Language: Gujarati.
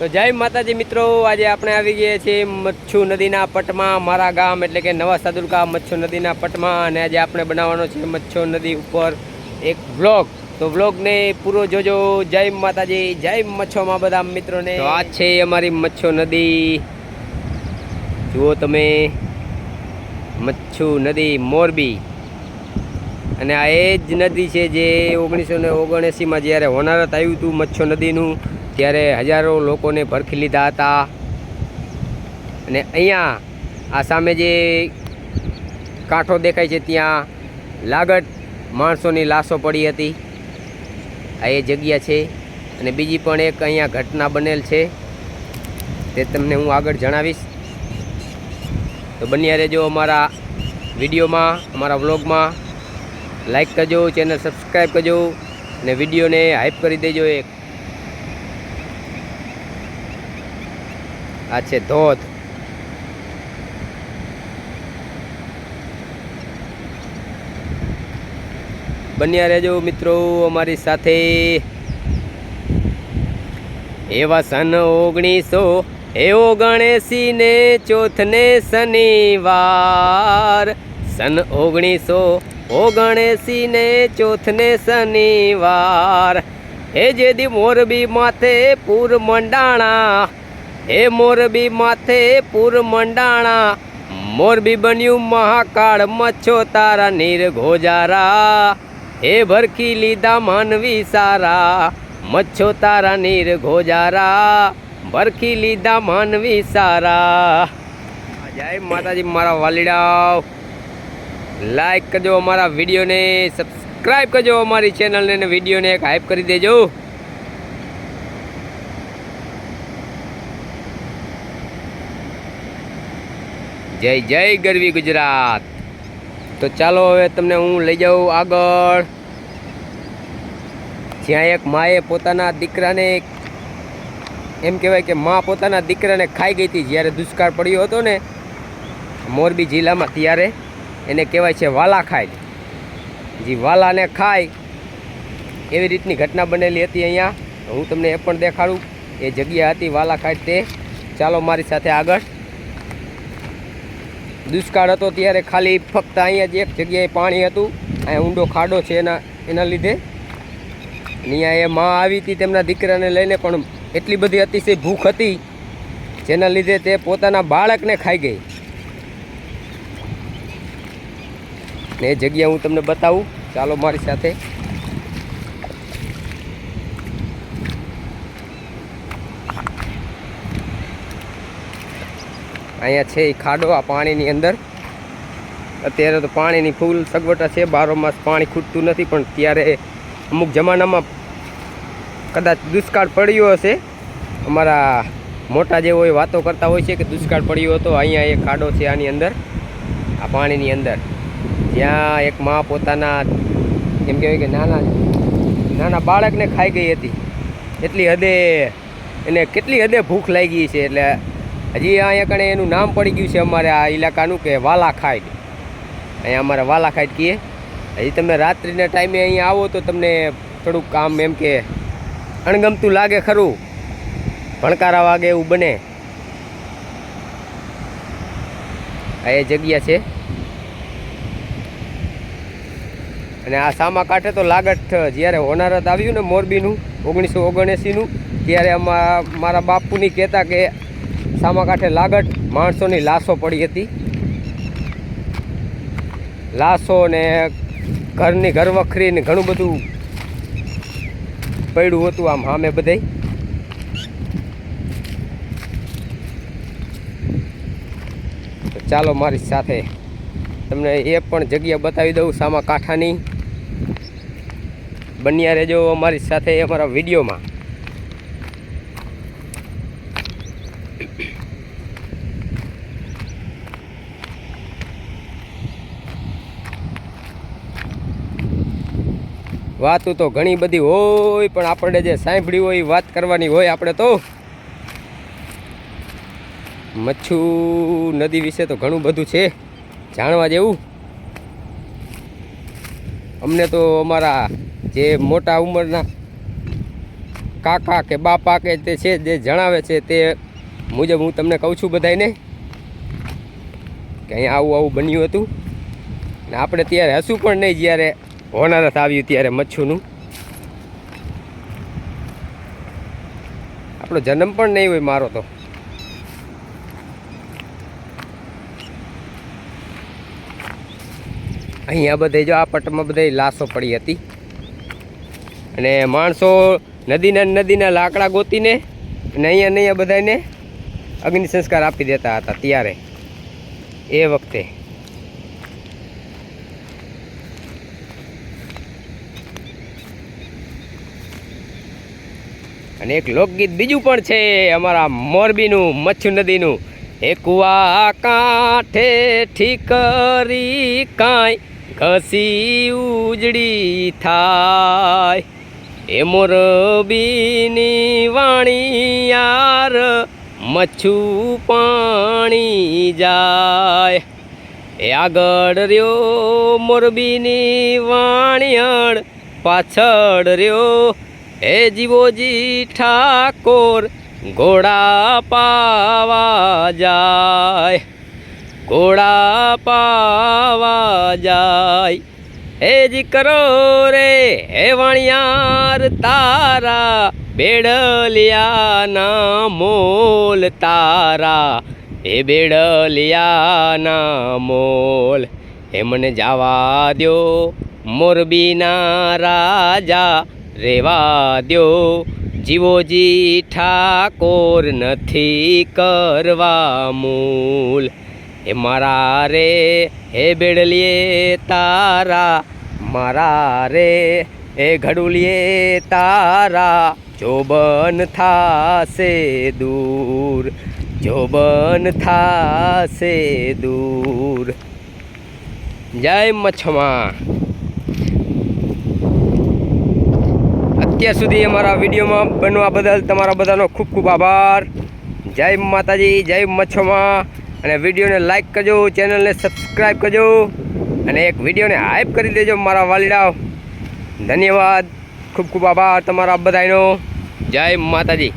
તો જય માતાજી મિત્રો, આજે આપણે આવી ગયા છીએ મચ્છુ નદીના પટમાં, મારા ગામ એટલે કે નવા સાદુલકા મચ્છુ નદીના પટમાં અને આજે આપણે બનાવવાનો છે મચ્છુ નદી ઉપર એક વ્લોગ તો વ્લોગને પૂરો જોજો. જય માતાજી, જય મચ્છોમાં બધા મિત્રોને. આ છે અમારી મચ્છુ નદી. જુઓ તમે. મચ્છુ નદી મોરબી. અને આ એ જ નદી છે જે ઓગણીસો ને ઓગણએંસીમાં જ્યારે હોનારત આવ્યું હતું મચ્છો નદીનું, ત્યારે હજારો લોકોને ભરખી લીધા હતા. અને અહીંયા આ સામે જે કાંઠો દેખાય છે, ત્યાં લાગટ માણસોની લાશો પડી હતી. આ એ જગ્યા છે. અને બીજી પણ એક અહીંયા ઘટના બનેલ છે. તે તમને હું આગળ જણાવીશ. તો બન્યા રહેજો અમારા વિડીયોમાં, અમારા વ્લોગમાં. લાઈક કરજો, ચેનલ સબસ્ક્રાઈબ કરજો અને વિડીયોને હાઈપ કરી દેજો એક. આ છે ધોધ. બન્યા રહેજો મિત્રો અમારી સાથે. એવા સન ઓગણીસો એવો ગણેશી ને ચોથને શનિવાર. સન ઓગણીસો ઓગણેસી ને ચોથને શનિવાર, હે જેદી મોરબી માથે પૂર મંડાણા, હે મોરબી માથે પૂર મંડાણા, મોરબી બન્યું મહાકાળ મચ્છો તારા નીર ગોજારા, હે ભરખી લીધા માનવી સારા મચ્છો તારા નીર ગોજારા, ભરખી લીધા માનવી સારા જય માતાજી, મારા વાલીડાઓ. લાઈક કરજો અમારા વિડીયોને સબસ્ક્રાઈબ કરજો અમારી ચેનલને અને વિડીયોને એક હાઈપ કરી દેજો. જય જય ગરવી ગુજરાત. તો ચાલો હવે તમને હું લઈ જાઉં આગળ. જ્યાં એક માએ પોતાના દીકરાને, એમ કહેવાય કે મા પોતાના દીકરાને ખાઈ ગઈ હતી, જ્યારે દુષ્કાળ પડ્યો હતો ને, મોરબી જિલ્લામાં ત્યારે. એને કહેવાય છે વાલા ખાય. જે વાલાને ખાય, એવી રીતની ઘટના બનેલી હતી અહીંયા. હું તમને એ પણ દેખાડું. એ જગ્યા હતી વાલા ખાય તે. ચાલો મારી સાથે આગળ. દુષ્કાળ હતો ત્યારે ખાલી ફક્ત અહીંયા જ એક જગ્યાએ પાણી હતું. અહીંયા ઊંડો ખાડો છે એના એના લીધે. અહીંયા એ માં આવી હતી તેમના દીકરાને લઈને, પણ એટલી બધી અતિશય ભૂખ હતી, જેના લીધે તે પોતાના બાળકને ખાઈ ગઈ. ને એ જગ્યા હું તમને બતાવું. ચાલો મારી સાથે. અહીંયા છે એ ખાડો આ પાણીની અંદર. અત્યારે તો પાણીની ફૂલ સગવડતા છે. બારો માસ પાણી ખૂટતું નથી, પણ ત્યારે અમુક જમાનામાં કદાચ દુષ્કાળ પડ્યો હશે. અમારા મોટા જે હોય વાતો કરતા હોય છે કે દુષ્કાળ પડ્યો હતો. અહીંયા એક ખાડો છે આની અંદર, આ પાણીની અંદર. જ્યાં એક મા પોતાના, એમ કહેવાય કે નાના નાના બાળકને ખાઈ ગઈ હતી. એટલી હદે, એને કેટલી હદે ભૂખ લાગી છે એટલે હજી અહીંયા કણે એનું નામ પડી ગયું છે અમારે આ ઇલાકાનું કે વાલા ખાઈડ અહીંયા અમારે વાલા ખાઈડ કહીએ હજી તમે રાત્રિના ટાઈમે અહીંયા આવો તો તમને થોડુંક કામ એમ કે અણગમતું લાગે ખરું. ભણકારા વાગે એવું બને. આ એ જગ્યા છે. અને આ સામા કાંઠે તો લાગટ જ્યારે હોનારત આવ્યું ને મોરબીનું, ઓગણીસો ઓગણએંસીનું, ત્યારે અમારા મારા બાપુની કહેતા કે સામા કાંઠે લાગટ માણસોની લાશો પડી હતી. લાશો ને ઘરની ઘરવખરી ને ઘણું બધું પડ્યું હતું આમ સામે બધે. ચાલો મારી સાથે તમને એ પણ જગ્યા બતાવી દઉં સામા કાંઠાની. બન્યા રહેજો અમારી સાથે અમારા વિડીયોમાં. વાતું તો ઘણી બધી હોય, પણ આપણે જે સાંભળી હોય વાત કરવાની હોય આપણે તો. મચ્છુ નદી વિશે તો ઘણું બધું છે, જાણવા જેવું. અમને તો અમારા જે મોટા ઉંમરના કાકા કે બાપા કે તે છે, જે જણાવે છે તે મુજબ હું તમને કહું છું બધાને કે અહીંયા આવું આવું બન્યું હતું. ને આપણે ત્યારે હસું પણ નહીં જ્યારે હોનારથ આવ્યું ત્યારે મચ્છુનું. આપણો જન્મ પણ નહીં હોય મારો તો. અહીંયા બધે જો આ પટમાં બધે લાશો પડી હતી. અને માણસો નદીના નદીના લાકડા ગોતીને અને અહીંયા ને અહીંયા બધાને અગ્નિ સંસ્કાર આપી દેતા હતા ત્યારે, એ વખતે. અને એક લોકગીત બીજું પણ છે, અમારા મોરબીનું મચ્છુ નદીનું. એ કુવા કાંઠે ઠીકરી કાંઈ ઘસી ઉજળી થાય એ મોરબીની વાણી યાર, મચ્છુ પાણી જાય. એ આગળ રહ્યો મોરબીની વાણિયણ પાછળ રહ્યો. એ જીવોજી ઠાકોર ઘોડા પાવા જાય, ઘોડા પાવા જાય. હે જી કરો રે, હે વણિયાર, તારા બેડલિયાના મોલ, તારા એ બેડલિયાના મોલ. એ મને જાવા દો મોરબીના રાજા, રેવા દો જીવોજી ઠાકોર નથી કરવા મૂલ. એ મારા રે હે બેડલીએ તારા. મારા રે, એ ઘડુલીએ તારા. જોબન થાશે દૂર, જોબન થાશે દૂર. જય મચ્છમા અત્યાર સુધી અમારા વિડીયોમાં બનવા બદલ તમારા બધાનો ખૂબ ખૂબ આભાર. જય માતાજી, જય મચ્છમાં અને વિડીયોને લાઇક કરજો ચેનલને સબસ્ક્રાઈબ કરજો અને એક વિડીયોને હાઈપ કરી દેજો મારા વાલીડાઓ. ધન્યવાદ. ખૂબ ખૂબ આભાર તમારા બધાનો. જય માતાજી.